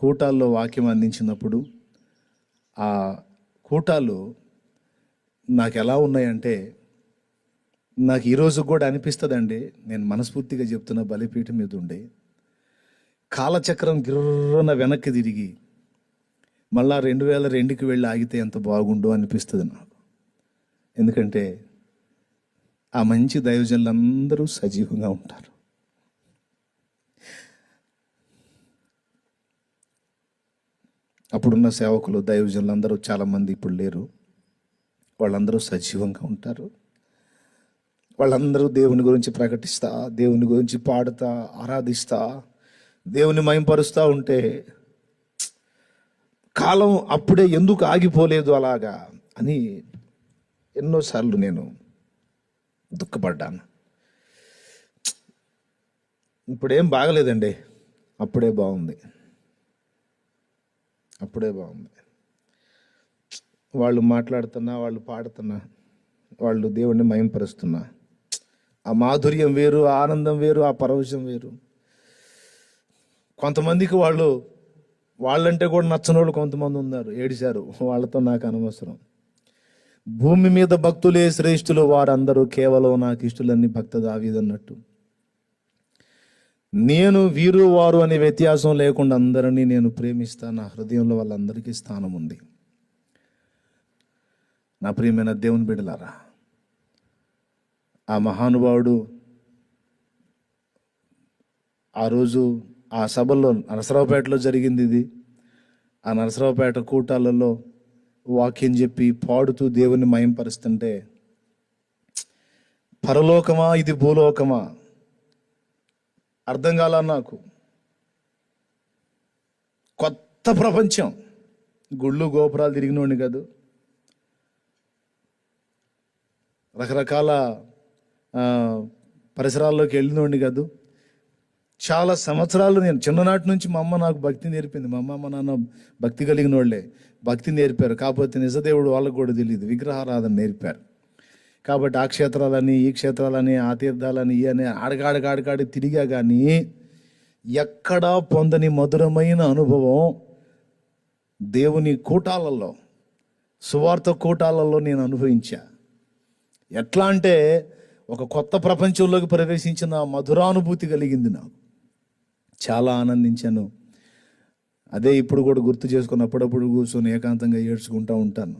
కూటాల్లో వాక్యం అందించినప్పుడు ఆ కూటాలు నాకు ఎలా ఉన్నాయంటే నాకు ఈరోజు కూడా అనిపిస్తుందండి నేను మనస్ఫూర్తిగా చెప్తున్న బలిపీఠం మీద ఉండే. కాలచక్రం గిర్రన వెనక్కి తిరిగి మళ్ళా రెండు వేల రెండుకి వెళ్ళి ఆగితే ఎంత బాగుండో అనిపిస్తుంది నాకు. ఎందుకంటే ఆ మంచి దైవజనులందరూ సజీవంగా ఉంటారు. అప్పుడున్న సేవకులు దైవజనులు అందరూ చాలామంది ఇప్పుడు లేరు. వాళ్ళందరూ సజీవంగా ఉంటారు. వాళ్ళందరూ దేవుని గురించి ప్రకటిస్తా దేవుని గురించి పాడుతా ఆరాధిస్తా దేవుని మయంపరుస్తూ ఉంటే కాలం అప్పుడే ఎందుకు ఆగిపోలేదు అలాగా అని ఎన్నోసార్లు నేను దుఃఖపడ్డాను. ఇప్పుడేం బాగలేదండి. అప్పుడే బాగుంది. అప్పుడే బాగుంది. వాళ్ళు మాట్లాడుతున్నా వాళ్ళు పాడుతున్నా వాళ్ళు దేవుణ్ణి మయంపరుస్తున్నా ఆ మాధుర్యం వేరు ఆ ఆనందం వేరు ఆ పరవశం వేరు. కొంతమందికి వాళ్ళు వాళ్ళంటే కూడా నచ్చని వాళ్ళు కొంతమంది ఉన్నారు ఏడిశారు. వాళ్ళతో నాకు అనవసరం. భూమి మీద భక్తులే శ్రేష్ఠులు వారందరూ కేవలం నాకు ఇష్టలన్నీ భక్త దావీదన్నట్టు నేను వీరు వారు అనే వ్యత్యాసం లేకుండా అందరినీ నేను ప్రేమిస్తాను నా హృదయంలో వాళ్ళందరికీ స్థానం ఉంది. నా ప్రియమైన దేవుని బిడలారా ఆ మహానుభావుడు ఆ రోజు ఆ సభలో నరసరావుపేటలో జరిగింది ఇది. ఆ నరసరావుపేట కూటాలలో వాక్యం చెప్పి పాడుతూ దేవుని మయంపరుస్తుంటే పరలోకమా ఇది భూలోకమా? అర్థం కాల నాకు. కొత్త ప్రపంచం. గుళ్ళు గోపురాలు తిరిగినోడిని కాదు. రకరకాల పరిసరాల్లోకి వెళ్ళినోడిని కాదు. చాలా సంవత్సరాలు నేను చిన్ననాటి నుంచి మా అమ్మ నాకు భక్తి నేర్పింది. మా అమ్మ మా నాన్న భక్తి కలిగిన వాళ్ళే భక్తి నేర్పారు. కాకపోతే నిజదేవుడు వాళ్ళకు కూడా తెలియదు. విగ్రహారాధన నేర్పారు. కాబట్టి ఆ క్షేత్రాలని ఈ క్షేత్రాలని ఆ తీర్థాలని అని ఆడగాడగాడగాడి తిరిగా కానీ ఎక్కడా పొందని మధురమైన అనుభవం దేవుని కూటాలలో సువార్త కూటాలలో నేను అనుభవించా. ఎట్లా అంటే ఒక కొత్త ప్రపంచంలోకి ప్రవేశించిన మధురానుభూతి కలిగింది నాకు. చాలా ఆనందించాను. అదే ఇప్పుడు కూడా గుర్తు చేసుకుని అప్పుడప్పుడు కూర్చొని ఏకాంతంగా ఏడ్చుకుంటూ ఉంటాను.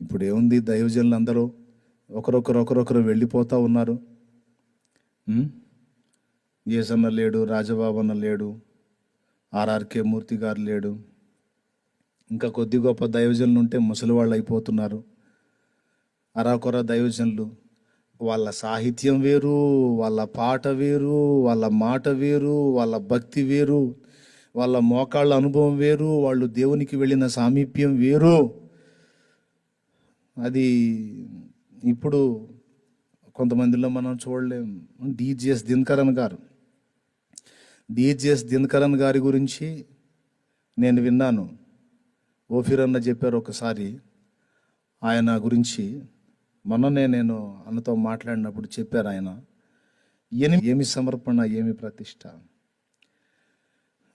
ఇప్పుడు ఏముంది దైవజనులు అందరూ ఒకరొకరు ఒకరొకరు వెళ్ళిపోతూ ఉన్నారు. ఏసన్న లేడు రాజబాబన్న లేడు ఆర్ఆర్కే మూర్తి గారు లేడు. ఇంకా కొద్ది గొప్ప దైవజనులు ఉంటే ముసలి వాళ్ళు అయిపోతున్నారు. అరాకొర దైవజనులు వాళ్ళ సాహిత్యం వేరు వాళ్ళ పాట వేరు వాళ్ళ మాట వేరు వాళ్ళ భక్తి వేరు వాళ్ళ మోకాళ్ళ అనుభవం వేరు వాళ్ళు దేవునికి వెళ్ళిన సామీప్యం వేరు. అది ఇప్పుడు కొంతమందిలో మనం చూడలేం. డిజిఎస్ దినకరన్ గారు. డిజిఎస్ దినకరన్ గారి గురించి నేను విన్నాను. ఓఫిర్ అన్న చెప్పారు ఒకసారి. ఆయన గురించి మొన్ననే నేను అన్నతో మాట్లాడినప్పుడు చెప్పారు ఆయన. ఏమి ఏమి సమర్పణ ఏమి ప్రతిష్ట?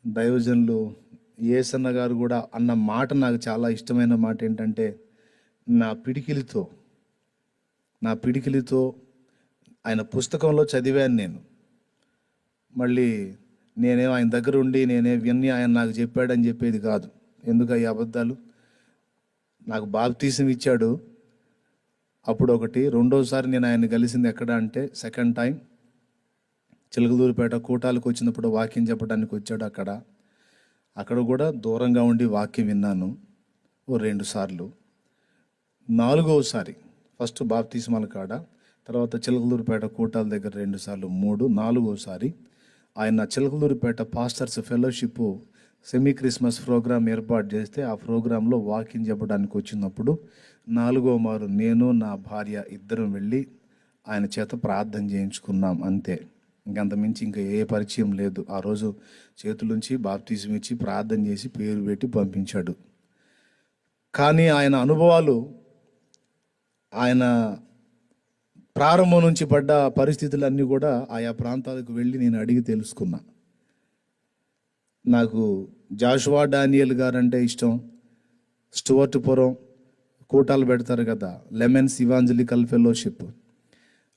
దైవజనులు ఏసన్న గారు కూడా అన్న మాట నాకు చాలా ఇష్టమైన మాట ఏంటంటే నా పిడికిలితో నా పిడికిలితో ఆయన పుస్తకంలో చదివాను నేను. మళ్ళీ నేనేం ఆయన దగ్గర ఉండి నేనే విన్ని ఆయన నాకు చెప్పాడని చెప్పేది కాదు. ఎందుకు ఈ అబద్ధాలు? నాకు బాప్తీసం ఇచ్చాడు. అప్పుడు ఒకటి రెండోసారి నేను ఆయన కలిసింది ఎక్కడ అంటే సెకండ్ టైం చిలకదూరుపేట కూటాలకు వచ్చినప్పుడు వాక్యం చెప్పడానికి వచ్చాడు అక్కడ. అక్కడ కూడా దూరంగా ఉండి వాక్యం విన్నాను ఓ రెండు సార్లు. నాలుగోసారి ఫస్ట్ బాప్తీస్మాల కాడ తర్వాత చిలకలూరుపేట కూటాల దగ్గర రెండు సార్లు మూడు నాలుగోసారి. ఆయన Chilakaluripet pastors fellowship semi Christmas program ఏర్పాటు చేస్తే ఆ ప్రోగ్రాంలో వాకింగ్ చెప్పడానికి వచ్చినప్పుడు నాలుగో మారు నేను నా భార్య ఇద్దరం వెళ్ళి ఆయన చేత ప్రార్థన చేయించుకున్నాం అంతే. ఇంకంతమించి ఇంకా ఏ పరిచయం లేదు. ఆ రోజు చేతులుంచి బాప్తీసం ఇచ్చి ప్రార్థన చేసి పేరు పెట్టి పంపించాడు. కానీ ఆయన అనుభవాలు ఆయన ప్రారంభం నుంచి పడ్డ పరిస్థితులన్నీ కూడా ఆయా ప్రాంతాలకు వెళ్ళి నేను అడిగి తెలుసుకున్నా. నాకు జాషువా డానియల్ గారు అంటే ఇష్టం. స్టువర్ట్ పురం కూటాలు పెడతారు కదా లెమన్స్ ఇవాంజలికల్ ఫెలోషిప్.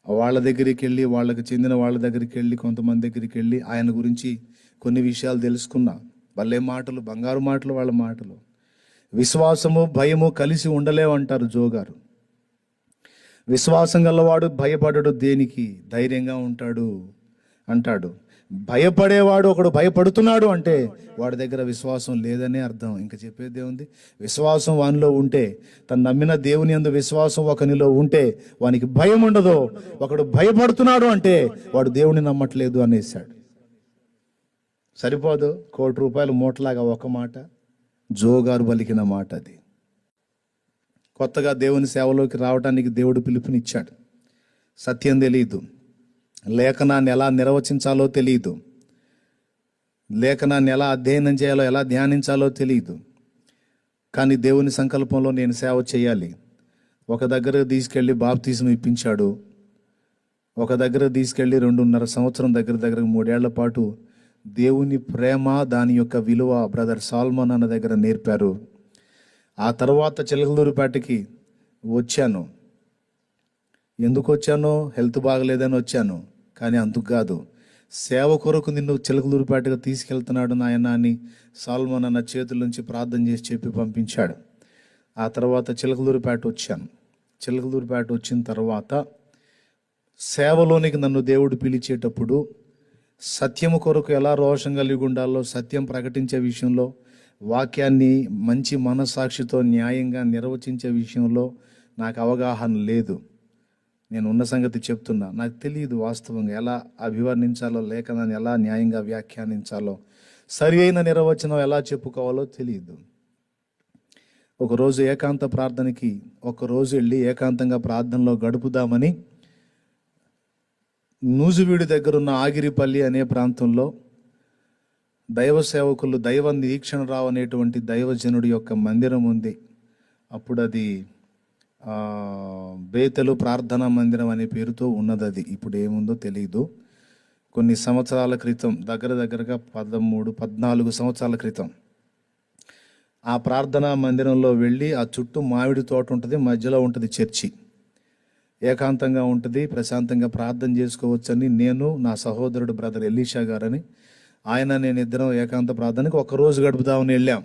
వాళ్ళ దగ్గరికి వెళ్ళి వాళ్ళకి చెందిన వాళ్ళ దగ్గరికి వెళ్ళి కొంతమంది దగ్గరికి వెళ్ళి ఆయన గురించి కొన్ని విషయాలు తెలుసుకున్నా. భలే మాటలు బంగారు మాటలు వాళ్ళ మాటలు. విశ్వాసము భయము కలిసి ఉండలేవంటారు జో గారు. విశ్వాసం గలవాడు భయపడడు దేనికి? ధైర్యంగా ఉంటాడు అంటాడు. భయపడేవాడు ఒకడు భయపడుతున్నాడు అంటే వాడి దగ్గర విశ్వాసం లేదనే అర్థం. ఇంకా చెప్పేది ఏముంది? విశ్వాసం వానిలో ఉంటే తను నమ్మిన దేవుని అందు విశ్వాసం ఒకనిలో ఉంటే వానికి భయం ఉండదు. ఒకడు భయపడుతున్నాడు అంటే వాడు దేవుని నమ్మట్లేదు అనేసాడు సరిపోదు? కోటి రూపాయలు మూటలాగా ఒక మాట జోగారు పలికిన మాట అది. కొత్తగా దేవుని సేవలోకి రావడానికి దేవుడు పిలుపునిచ్చాడు. సత్యం తెలియదు లేఖనాన్ని ఎలా నిర్వచించాలో తెలియదు లేఖనాన్ని ఎలా అధ్యయనం చేయాలో ఎలా ధ్యానించాలో తెలియదు కానీ దేవుని సంకల్పంలో నేను సేవ చేయాలి. ఒక దగ్గర తీసుకెళ్ళి బాప్తీసం ఇప్పించాడు. ఒక దగ్గర తీసుకెళ్ళి రెండున్నర సంవత్సరం దగ్గర దగ్గర మూడేళ్ళ పాటు దేవుని ప్రేమ దాని యొక్క విలువ బ్రదర్ సాల్మన్ అన్న దగ్గర నేర్పారు. ఆ తర్వాత చిలకలూరిపాటికి వచ్చాను. ఎందుకు వచ్చానో? హెల్త్ బాగలేదని వచ్చాను. కానీ అందుకు కాదు. సేవ కొరకు నిన్ను చిలకలూరుపేటగా తీసుకెళ్తున్నాడు నాయన అని సాల్మోన్ అన్న చేతుల నుంచి ప్రార్థన చేసి చెప్పి పంపించాడు. ఆ తర్వాత చిలకలూరిపేట వచ్చాను. చిలకలూరిపేట వచ్చిన తర్వాత సేవలోనికి నన్ను దేవుడు పిలిచేటప్పుడు సత్యము కొరకు ఎలా రోషం కలిగి ఉండాలో సత్యం ప్రకటించే విషయంలో వాక్యాన్ని మంచి మనస్సాక్షితో న్యాయంగా నిర్వచించే విషయంలో నాకు అవగాహన లేదు. నేను ఉన్న సంగతి చెప్తున్నా. నాకు తెలియదు వాస్తవంగా ఎలా అభివర్ణించాలో లేఖనాన్ని ఎలా న్యాయంగా వ్యాఖ్యానించాలో సరి అయిన నిర్వచనం ఎలా చెప్పుకోవాలో తెలియదు. ఒకరోజు ఏకాంత ప్రార్థనకి ఒకరోజు వెళ్ళి ఏకాంతంగా ప్రార్థనలో గడుపుదామని నూజువీడి దగ్గర ఉన్న ఆగిరిపల్లి అనే ప్రాంతంలో దైవ సేవకులు దైవ నిరీక్షణరావు అనేటువంటి దైవజనుడి యొక్క మందిరం ఉంది. అప్పుడు అది బేతలు ప్రార్థనా మందిరం అనే పేరుతో ఉన్నది అది ఇప్పుడు ఏముందో తెలియదు కొన్ని సంవత్సరాల క్రితం దగ్గర దగ్గరగా పదమూడు పద్నాలుగు సంవత్సరాల క్రితం ఆ ప్రార్థనా మందిరంలో వెళ్ళి ఆ చుట్టూ మామిడి తోట ఉంటుంది మధ్యలో ఉంటుంది చర్చి. ఏకాంతంగా ఉంటుంది ప్రశాంతంగా ప్రార్థన చేసుకోవచ్చని నేను నా సహోదరుడు బ్రదర్ ఎలీషా గారని ఆయన నేను ఇద్దరం ఏకాంత ప్రార్థనకి ఒక రోజు గడుపుదామని వెళ్ళాం.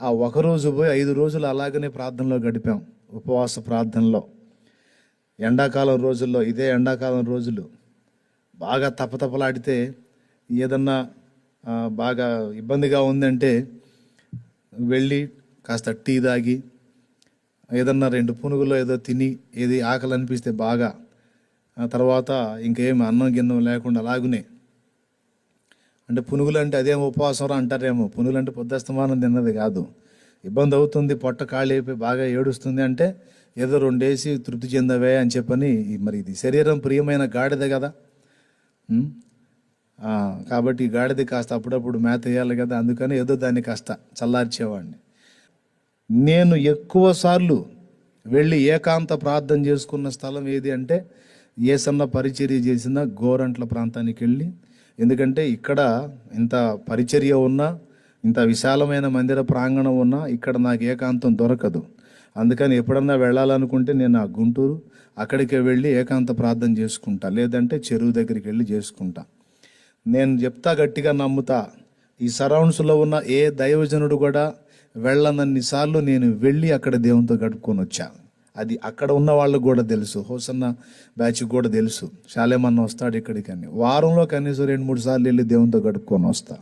ఆ ఒక రోజు పోయి ఐదు రోజులు అలాగనే ప్రార్థనలో గడిపాం ఉపవాస ప్రార్థనలో. ఎండాకాలం రోజుల్లో ఇదే ఎండాకాలం రోజులు. బాగా తపతపలాడితే ఏదన్నా బాగా ఇబ్బందిగా ఉందంటే వెళ్ళి కాస్త టీ తాగి ఏదన్నా రెండు పునుగులో ఏదో తిని ఏది ఆకలి అనిపిస్తే బాగా తర్వాత ఇంకేం అన్నం గిన్నం లేకుండా అలాగునే అంటే పునుగులు అంటే అదేం ఉపవాసం అంటారేమో. పునుగులు అంటే పొద్దుస్తమానం తిన్నది కాదు. ఇబ్బంది అవుతుంది పొట్ట ఖాళీ అయిపోయి బాగా ఏడుస్తుంది అంటే ఏదో రెండేసి తృప్తి చెందవే అని చెప్పని మరి ఇది శరీరం ప్రియమైన గాడిద కదా. కాబట్టి ఈ గాడిద కాస్త అప్పుడప్పుడు మేత వేయాలి కదా అందుకని ఏదో దాన్ని కాస్త చల్లార్చేవాడిని. నేను ఎక్కువ సార్లు వెళ్ళి ఏకాంత ప్రార్థన చేసుకున్న స్థలం ఏది అంటే ఏసన్న పరిచర్య చేసిన గోరంట్ల ప్రాంతానికి వెళ్ళి ఎందుకంటే ఇక్కడ ఇంత పరిచర్య ఉన్నా ఇంత విశాలమైన మందిర ప్రాంగణం ఉన్నా ఇక్కడ నాకు ఏకాంతం దొరకదు. అందుకని ఎప్పుడన్నా వెళ్ళాలనుకుంటే నేను ఆ గుంటూరు అక్కడికి వెళ్ళి ఏకాంత ప్రార్థన చేసుకుంటా. లేదంటే చెరువు దగ్గరికి వెళ్ళి చేసుకుంటా. నేను చెప్తా గట్టిగా నమ్ముతా ఈ సరౌండ్స్లో ఉన్న ఏ దైవజనుడు కూడా వెళ్ళనన్నిసార్లు నేను వెళ్ళి అక్కడ దేవునితో గడుపుకొని వచ్చాను అది అక్కడ ఉన్న వాళ్ళకు కూడా తెలుసు. హోసన్న బ్యాచ్ కూడా తెలుసు. శాలేమన్న వస్తాడు ఇక్కడికని. వారంలో కనీసం రెండు మూడు సార్లు వెళ్ళి దేవునితో గడుపుకొని వస్తా.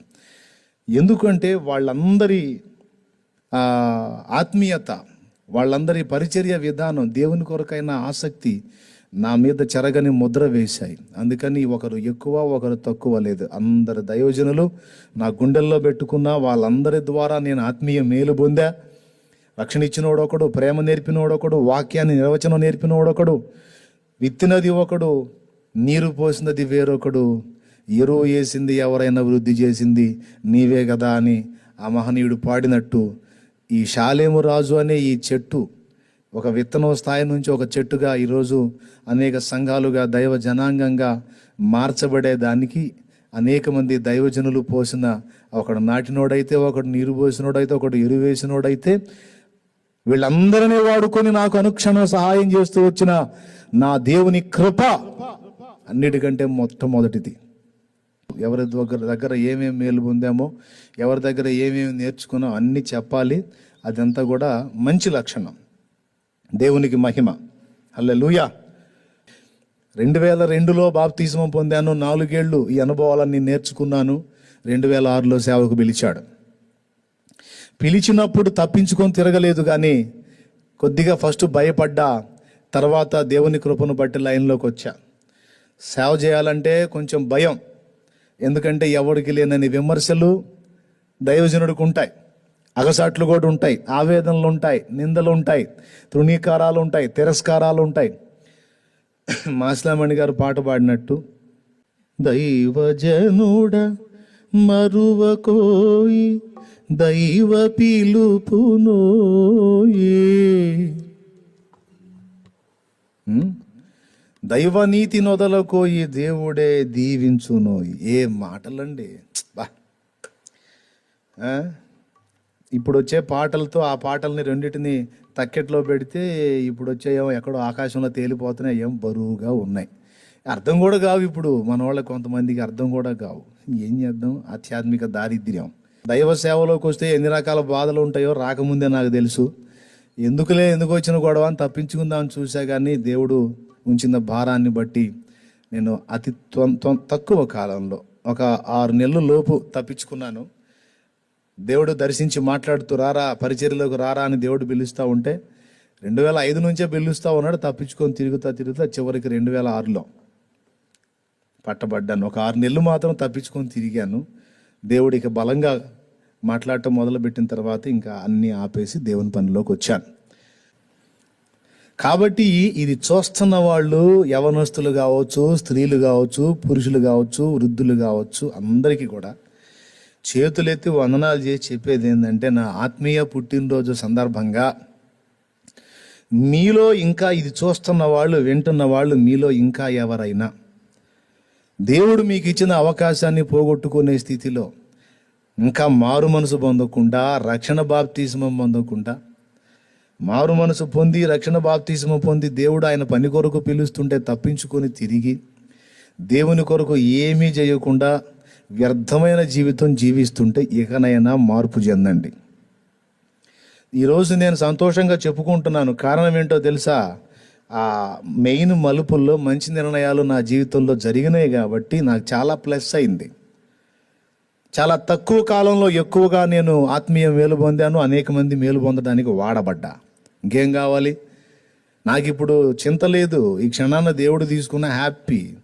ఎందుకంటే వాళ్ళందరి ఆత్మీయత వాళ్ళందరి పరిచర్య విధానం దేవుని కొరకైన ఆసక్తి నా మీద చెరగని ముద్ర వేశాయి. అందుకని ఒకరు ఎక్కువ ఒకరు తక్కువ లేదు. అందరి దయోజనులు నా గుండెల్లో పెట్టుకున్న వాళ్ళందరి ద్వారా నేను ఆత్మీయ మేలు పొందా. రక్షణ ఇచ్చినోడు ఒకడు ప్రేమ నేర్పినోడొకడు వాక్యాన్ని నిర్వచనం నేర్పినోడొకడు విత్తినది ఒకడు నీరు పోసినది వేరొకడు ఎరువు వేసింది ఎవరైనా వృద్ధి చేసింది నీవే కదా అని ఆ మహనీయుడు పాడినట్టు ఈ శాలేము రాజు అనే ఈ చెట్టు ఒక విత్తనం స్థాయి నుంచి ఒక చెట్టుగా ఈరోజు అనేక సంఘాలుగా దైవ జనాంగంగా మార్చబడే దానికి అనేక మంది దైవజనులు పోసిన ఒకడు నాటినోడైతే ఒకడు నీరు పోసినోడైతే ఒకడు ఎరువు వేసినోడైతే వీళ్ళందరినీ వాడుకొని నాకు అనుక్షణం సహాయం చేస్తూ వచ్చిన నా దేవుని కృప అన్నిటికంటే మొట్టమొదటిది. ఎవరి దగ్గర దగ్గర ఏమేమి మేలు పొందామో ఎవరి దగ్గర ఏమేమి నేర్చుకున్నామో అన్నీ చెప్పాలి. అదంతా కూడా మంచి లక్షణం. దేవునికి మహిమ. హల్లెలూయా. రెండు వేల రెండులో బాప్తిజమం పొందాను. నాలుగేళ్ళు ఈ అనుభవాలన్నీ నేర్చుకున్నాను. రెండు వేల ఆరులో సేవకు పిలిచాడు. పిలిచినప్పుడు తప్పించుకొని తిరగలేదు కానీ కొద్దిగా ఫస్ట్ భయపడ్డా తర్వాత దేవుని కృపను బట్టి లైన్లోకి వచ్చా. సేవ చేయాలంటే కొంచెం భయం. ఎందుకంటే ఎవరికి లేనని విమర్శలు దైవజనుడికి ఉంటాయి. అగసాట్లు కూడా ఉంటాయి. ఆవేదనలు ఉంటాయి. నిందలు ఉంటాయి. తృణీకారాలు ఉంటాయి. తిరస్కారాలు ఉంటాయి. మాసిలామణి గారు పాట పాడినట్టు దైవజనుడ మరువకోయి దైవ పిలుపునోయే ఉమ్? దైవనీతి నొదలకోయి దేవుడే దీవించునోయి ఏ మాటలండి? బా. ఇప్పుడు వచ్చే పాటలతో ఆ పాటల్ని రెండింటిని తక్కెట్లో పెడితే ఇప్పుడు వచ్చేయేమో ఎక్కడో ఆకాశంలో తేలిపోతున్నాయి ఏం బరువుగా ఉన్నాయి. అర్థం కూడా కావు ఇప్పుడు. మన వాళ్ళ కొంతమందికి అర్థం కూడా కావు. ఏం చేద్దాం? ఆధ్యాత్మిక దారిద్ర్యం. దైవ సేవలోకి వస్తే ఎన్ని రకాల బాధలు ఉంటాయో రాకముందే నాకు తెలుసు. ఎందుకులే ఎందుకు వచ్చిన గొడవ అని తప్పించుకుందామని చూసా కానీ దేవుడు ఉంచిన భారాన్ని బట్టి నేను అతి తక్కువ కాలంలో ఒక ఆరు నెలల లోపు తప్పించుకున్నాను. దేవుడు దర్శించి మాట్లాడుతూ రారా పరిచర్యలోకి రారా అని దేవుడు పిలుస్తూ ఉంటే రెండు వేల ఐదు నుంచే పిలుస్తూ ఉన్నాడు తప్పించుకొని తిరుగుతా తిరుగుతా చివరికి రెండు వేల ఆరులో పట్టబడ్డాను. ఒక ఆరు నెలలు మాత్రం తప్పించుకొని తిరిగాను. దేవుడికి బలంగా మాట్లాడటం మొదలుపెట్టిన తర్వాత ఇంకా అన్నీ ఆపేసి దేవుని పనిలోకి వచ్చాను కాబట్టి ఇది చూస్తున్న వాళ్ళు యవనస్తులు కావచ్చు స్త్రీలు కావచ్చు పురుషులు కావచ్చు వృద్ధులు కావచ్చు అందరికీ కూడా చేతులెత్తి వందనాలు చేసి చెప్పేది ఏంటంటే నా ఆత్మీయ పుట్టినరోజు సందర్భంగా మీలో ఇంకా ఇది చూస్తున్న వాళ్ళు వింటున్న వాళ్ళు మీలో ఇంకా ఎవరైనా దేవుడు మీకు ఇచ్చిన అవకాశాన్ని పోగొట్టుకునే స్థితిలో ఇంకా మారు మనసు పొందకుండా రక్షణ బాప్తిస్మం పొందకుండా మారు మనసు పొంది రక్షణ బాప్తిస్మం పొంది దేవుడు ఆయన పని కొరకు పిలుస్తుంటే తప్పించుకొని తిరిగి దేవుని కొరకు ఏమీ చేయకుండా వ్యర్థమైన జీవితం జీవిస్తుంటే ఇకనైనా మార్పు చెందండి. ఈరోజు నేను సంతోషంగా చెప్పుకుంటున్నాను. కారణం ఏంటో తెలుసా? ఆ మెయిన్ మలుపుల్లో మంచి నిర్ణయాలు నా జీవితంలో జరిగినాయి కాబట్టి నాకు చాలా ప్లస్ అయింది. చాలా తక్కువ కాలంలో ఎక్కువగా నేను ఆత్మీయ మేలు పొందాను అనేక మంది మేలు పొందడానికి వాడబడ్డా. ఇంకేం కావాలి? నాకు ఇప్పుడు చింత లేదు. ఈ క్షణాన దేవుడు తీసుకున్న హ్యాపీ.